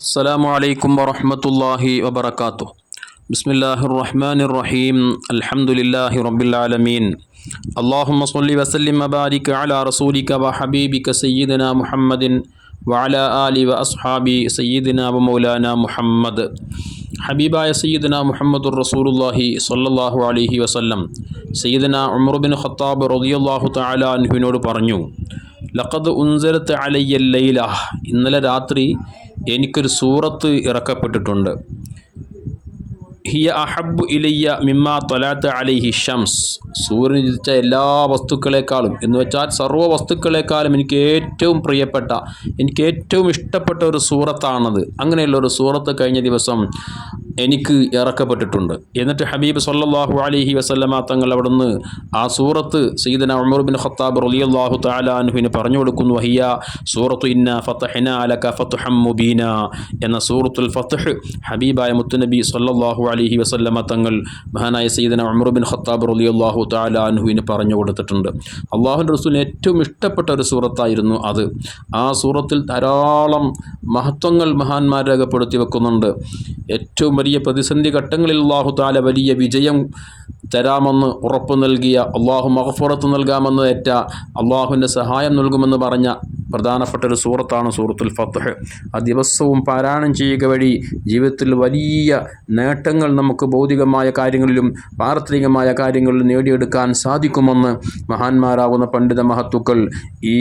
അസ്സാം വലൈക്കും വറഹമത്തല്ലാഹി വബർക്കാത്തു ബിസ്മില്ലാഹി റഹ്മാൻ റഹീം അലഹമുല്ലാഹി റബിലാലമീൻ അള്ളാഹുമ്മ സല്ലി വസല്ലിം അബാരിക് അല റസൂലിക വ ഹബീബിക സയ്യിദന മുഹമ്മദിൻ വഅല ആലി വ അസ്ഹാബി സയ്യിദന വ മൗലാന മുഹമ്മദ്. ഹബീബായ സയ്യിദന മുഹമ്മദുർ റസൂലുല്ലാഹി സല്ലല്ലാഹു അലൈഹി വസല്ലം. സയ്യിദന ഉമർ ബിൻ ഖത്താബ് റളിയല്ലാഹു തആല അൻഹുവിനോട് പറഞ്ഞു ലഖദ് ഉൻസരത്ത് അലയ്യ ലൈല. ഇന്നലെ രാത്രി എനിക്കൊരു സൂറത്ത് ഇറക്കപ്പെട്ടിട്ടുണ്ട്. ഹിയ അഹബ് ഇലയ്യ മിമ്മ തൊലാത്ത് അലൈഹി ഷംസ്. സൂര്യൻ ഉദിച്ച എല്ലാ വസ്തുക്കളെക്കാളും എന്ന് വെച്ചാൽ സർവ വസ്തുക്കളെക്കാളും എനിക്ക് ഏറ്റവും പ്രിയപ്പെട്ട എനിക്ക് ഏറ്റവും ഇഷ്ടപ്പെട്ട ഒരു സൂറത്താണത്. അങ്ങനെയുള്ള ഒരു സൂറത്ത് കഴിഞ്ഞ ദിവസം എനിക്ക് ഇറക്കപ്പെട്ടിട്ടുണ്ട്. എന്നിട്ട് ഹബീബ് സല്ലാഹു അലഹി വസ്ലമ തങ്ങൾ അവിടുന്ന് ആ സൂറത്ത് സീദന ഉമർ ബിൻ ഖത്താബ് റലിയല്ലാഹു താലാൻഹുവിന് പറഞ്ഞു കൊടുക്കുന്നു. വഹിയ സൂറത്തു ഇന്ന ഫത്തഹിന അലക ഫത്തുഹം മുബീന എന്ന സൂറത്തുൽ ഫത്തഹ് ഹബീബായ മുത്തുനബി സല്ലാഹു അലഹി വസ്ല്ലമ തങ്ങൾ മഹാനായ സീദന ഖത്താബ് ബിൻ റലി അള്ളാഹു താലാൻഹുവിന് പറഞ്ഞു കൊടുത്തിട്ടുണ്ട്. അള്ളാഹുന്റെ റസൂലിന് ഏറ്റവും ഇഷ്ടപ്പെട്ട ഒരു സൂറത്തായിരുന്നു അത്. ആ സൂറത്തിൽ ധാരാളം മഹത്വങ്ങൾ മഹാന്മാർ രേഖപ്പെടുത്തി വെക്കുന്നുണ്ട്. ഏറ്റവും വലിയ പ്രതിസന്ധി ഘട്ടങ്ങളിൽ അള്ളാഹു താല വലിയ വിജയം തരാമെന്ന് ഉറപ്പ് നൽകിയ അള്ളാഹു മഹഫുറത്ത് നൽകാമെന്ന് ഏറ്റ അള്ളാഹുവിന്റെ സഹായം നൽകുമെന്ന് പറഞ്ഞ പ്രധാനപ്പെട്ട ഒരു സൂറത്താണ് സൂറത്തുൽ ഫത്തഹ് ആ ദിവസവും പാരായണം ചെയ്യുക വഴി ജീവിതത്തിൽ വലിയ നേട്ടങ്ങൾ നമുക്ക് ഭൗതികമായ കാര്യങ്ങളിലും പാർത്രികമായ കാര്യങ്ങളിലും നേടിയെടുക്കാൻ സാധിക്കുമെന്ന് മഹാന്മാരാകുന്ന പണ്ഡിത മഹത്തുക്കൾ ഈ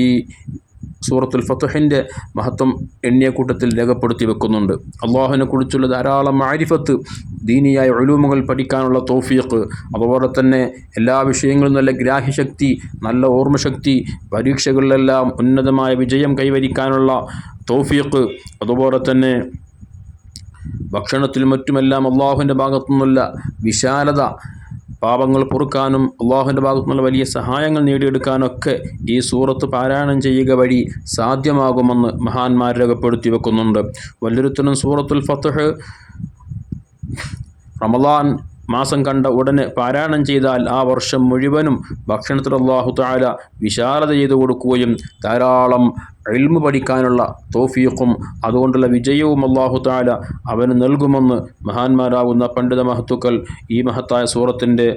സൂറത്തുൽ ഫത്തുഹിന്റെ മഹത്വം എണ്ണിയ കൂട്ടത്തിൽ രേഖപ്പെടുത്തി വെക്കുന്നുണ്ട്. അള്ളാഹുവിനെ കുറിച്ചുള്ള ധാരാളം ആരിഫത്ത് ദീനിയായ ഒഴിവുകൾ പഠിക്കാനുള്ള തോഫിയക്ക് അതുപോലെ തന്നെ എല്ലാ വിഷയങ്ങളും നല്ല ഗ്രാഹ്യശക്തി നല്ല ഓർമ്മശക്തി പരീക്ഷകളിലെല്ലാം ഉന്നതമായ വിജയം കൈവരിക്കാനുള്ള തോഫിയക്ക് അതുപോലെ തന്നെ ഭക്ഷണത്തിലും മറ്റുമെല്ലാം അള്ളാഹുവിന്റെ ഭാഗത്തുനിന്നുള്ള വിശാലത പാപങ്ങൾ പൊറുക്കാനും അള്ളാഹുവിന്റെ ഭാഗത്തുനിന്നുള്ള വലിയ സഹായങ്ങൾ നേടിയെടുക്കാനൊക്കെ ഈ സൂറത്ത് പാരായണം ചെയ്യുക വഴി സാധ്യമാകുമെന്ന് മഹാന്മാർ രേഖപ്പെടുത്തി വെക്കുന്നുണ്ട്. വല്ലൊരുത്തനും സൂറത്തുൽ ഫത്തഹ് റമലാൻ മാസം കണ്ട ഉടനെ പാരായണം ചെയ്താൽ ആ വർഷം മുഴുവനും ഭക്ഷണത്തിൽ അള്ളാഹു താല വിശാലത ചെയ്തു കൊടുക്കുകയും ധാരാളം എൽമു പഠിക്കാനുള്ള തോഫീഖും അതുകൊണ്ടുള്ള വിജയവും അള്ളാഹു താല അവന് നൽകുമെന്ന് മഹാന്മാരാകുന്ന പണ്ഡിത മഹത്തുക്കൾ ഈ മഹത്തായ സൂറത്തിന്റെ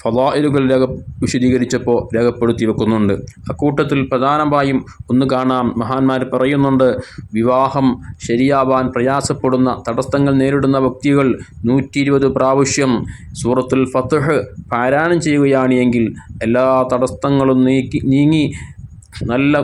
ഫലായിലുകൾ രേഖ വിശദീകരിച്ചപ്പോൾ രേഖപ്പെടുത്തി വെക്കുന്നുണ്ട്. അക്കൂട്ടത്തിൽ പ്രധാനമായും ഒന്ന് കാണാം. മഹാന്മാർ പറയുന്നുണ്ട് വിവാഹം ശരിയാവാൻ പ്രയാസപ്പെടുന്ന തടസ്സങ്ങൾ നേരിടുന്ന വ്യക്തികൾ നൂറ്റി ഇരുപത് പ്രാവശ്യം സൂറത്തുൽ ഫത്തുഹ് പാരായണം ചെയ്യുകയാണ് എങ്കിൽ എല്ലാ തടസ്സങ്ങളും നീക്കി നീങ്ങി നല്ല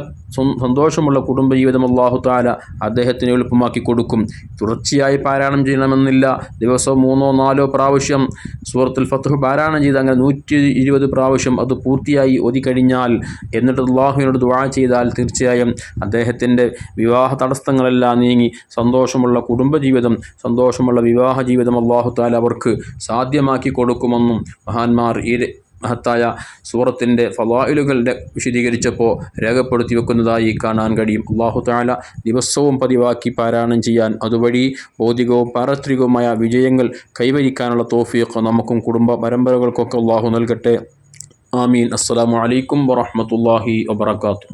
സന്തോഷമുള്ള കുടുംബജീവിതം അള്ളാഹു താല അദ്ദേഹത്തിന് എളുപ്പമാക്കി കൊടുക്കും. തുടർച്ചയായി പാരായണം ചെയ്യണമെന്നില്ല. ദിവസവും മൂന്നോ നാലോ പ്രാവശ്യം സൂറത്തുൽ ഫത്തുഹ് പാരായണം ചെയ്ത് അങ്ങനെ നൂറ്റി ഇരുപത് പ്രാവശ്യം അത് പൂർത്തിയായി ഒതിക്കഴിഞ്ഞാൽ എന്നിട്ട് അള്ളാഹുവിനോട് ദുവാ ചെയ്താൽ തീർച്ചയായും അദ്ദേഹത്തിന്റെ വിവാഹ തടസ്സങ്ങളെല്ലാം നീങ്ങി സന്തോഷമുള്ള കുടുംബജീവിതം സന്തോഷമുള്ള വിവാഹ ജീവിതം അള്ളാഹു താല അവർക്ക് സാധ്യമാക്കി കൊടുക്കുമെന്നും മഹാന്മാർ ഈ മഹത്തായ സൂറത്തിന്റെ ഫവായിലുകളുടെ വിശദീകരിച്ചപ്പോൾ രേഖപ്പെടുത്തി വെക്കുന്നതായി കാണാൻ കഴിയും. അള്ളാഹു താല ദിവസവും പതിവാക്കി പാരായണം ചെയ്യാൻ അതുവഴി ഭൗതികവും പാരത്രികവുമായ വിജയങ്ങൾ കൈവരിക്കാനുള്ള തോഫിയൊക്കെ നമുക്കും കുടുംബ പരമ്പരകൾക്കൊക്കെ അള്ളാഹു നൽകട്ടെ. ആമീൻ. അസ്സാം വലൈക്കും വറഹമത്തല്ലാഹി വാത്തു